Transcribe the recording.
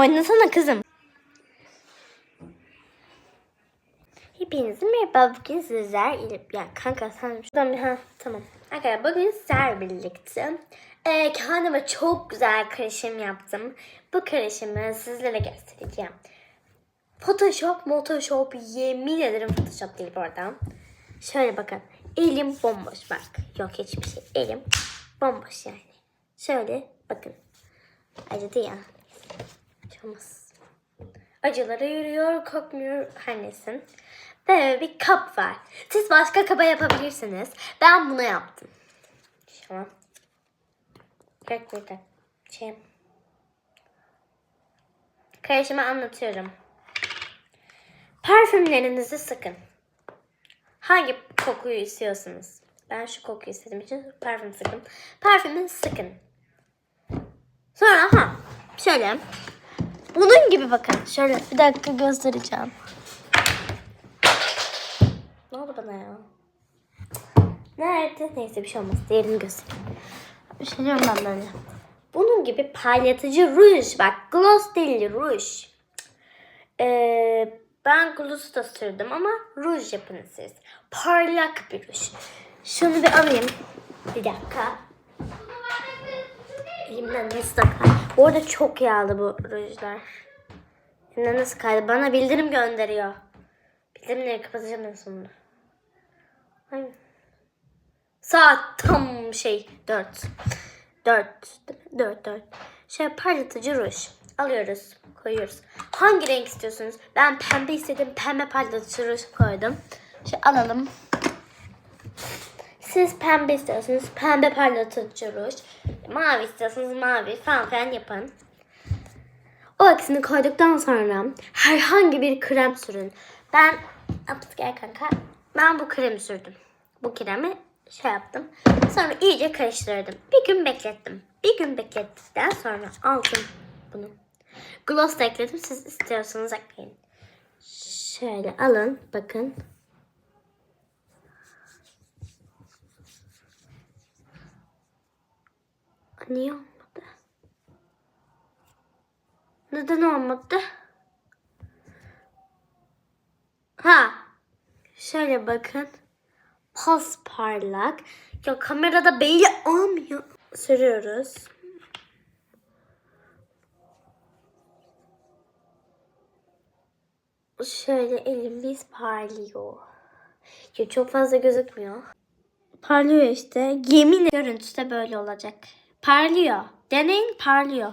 Oynasana kızım. Hepinize merhaba. Bugün sizler. Ya kanka sen şuradan bir... Ha tamam. Arkadaşlar bugün sizler birlikte e, kendime çok güzel karışım yaptım. Bu karışımı sizlere göstereceğim. Photoshop, Photoshop yemin ederim Photoshop değil bu arada. Şöyle bakın. Elim bomboş bak. Yok hiçbir şey. Elim bomboş yani. Şöyle bakın. Acıdı ya. Olmaz. Acılara yürüyor, kokmuyor her neyse. Böyle bir kap var. Siz başka kaba yapabilirsiniz. Ben bunu yaptım. Tamam. Bak burada. Şey. Karışımı anlatıyorum. Parfümlerinizi sıkın. Hangi kokuyu istiyorsunuz? Ben şu kokuyu istediğim için parfüm sıkın. Parfümü sıkın. Sonra ha şöyle. Bunun gibi bakın. Şöyle bir dakika göstereceğim. Ne oldu bana ya? Nerede? Neyse bir şey olmaz. Diğerini göstereyim. Bir diyorum ben böyle. Bunun gibi parlatıcı ruj. Bak gloss değil ruj. Ee, ben gloss da sürdüm ama ruj yapın siz. Parlak bir ruj. Şunu bir alayım. Bir dakika. Elimden nasıl kaydı? Bu arada çok yağlı bu rujlar. Elimden nasıl kaydı? Bana bildirim gönderiyor. Bildirimleri kapatacağım en sonunda. Ay. Saat tam şey 4. 4. 4 4. Şey parlatıcı ruj. Alıyoruz. Koyuyoruz. Hangi renk istiyorsunuz? Ben pembe istedim. Pembe parlatıcı ruj koydum. Şey alalım. Siz pembe istiyorsanız pembe parlatıcı ruj. Mavi istiyorsanız mavi falan filan yapın. O ikisini koyduktan sonra herhangi bir krem sürün. Ben Apıt gel kanka. Ben bu kremi sürdüm. Bu kremi şey yaptım. Sonra iyice karıştırdım. Bir gün beklettim. Bir gün beklettikten sonra aldım bunu. Gloss da ekledim. Siz istiyorsanız ekleyin. Şöyle alın. Bakın. Niye olmadı? Neden olmadı? Ha. Şöyle bakın. Pas parlak. Ya kamerada belli olmuyor. Sürüyoruz. Şöyle elimiz parlıyor. Ya çok fazla gözükmüyor. Parlıyor işte. Yemin görüntüsü de böyle olacak. Parlıyor. Deneyin parlıyor.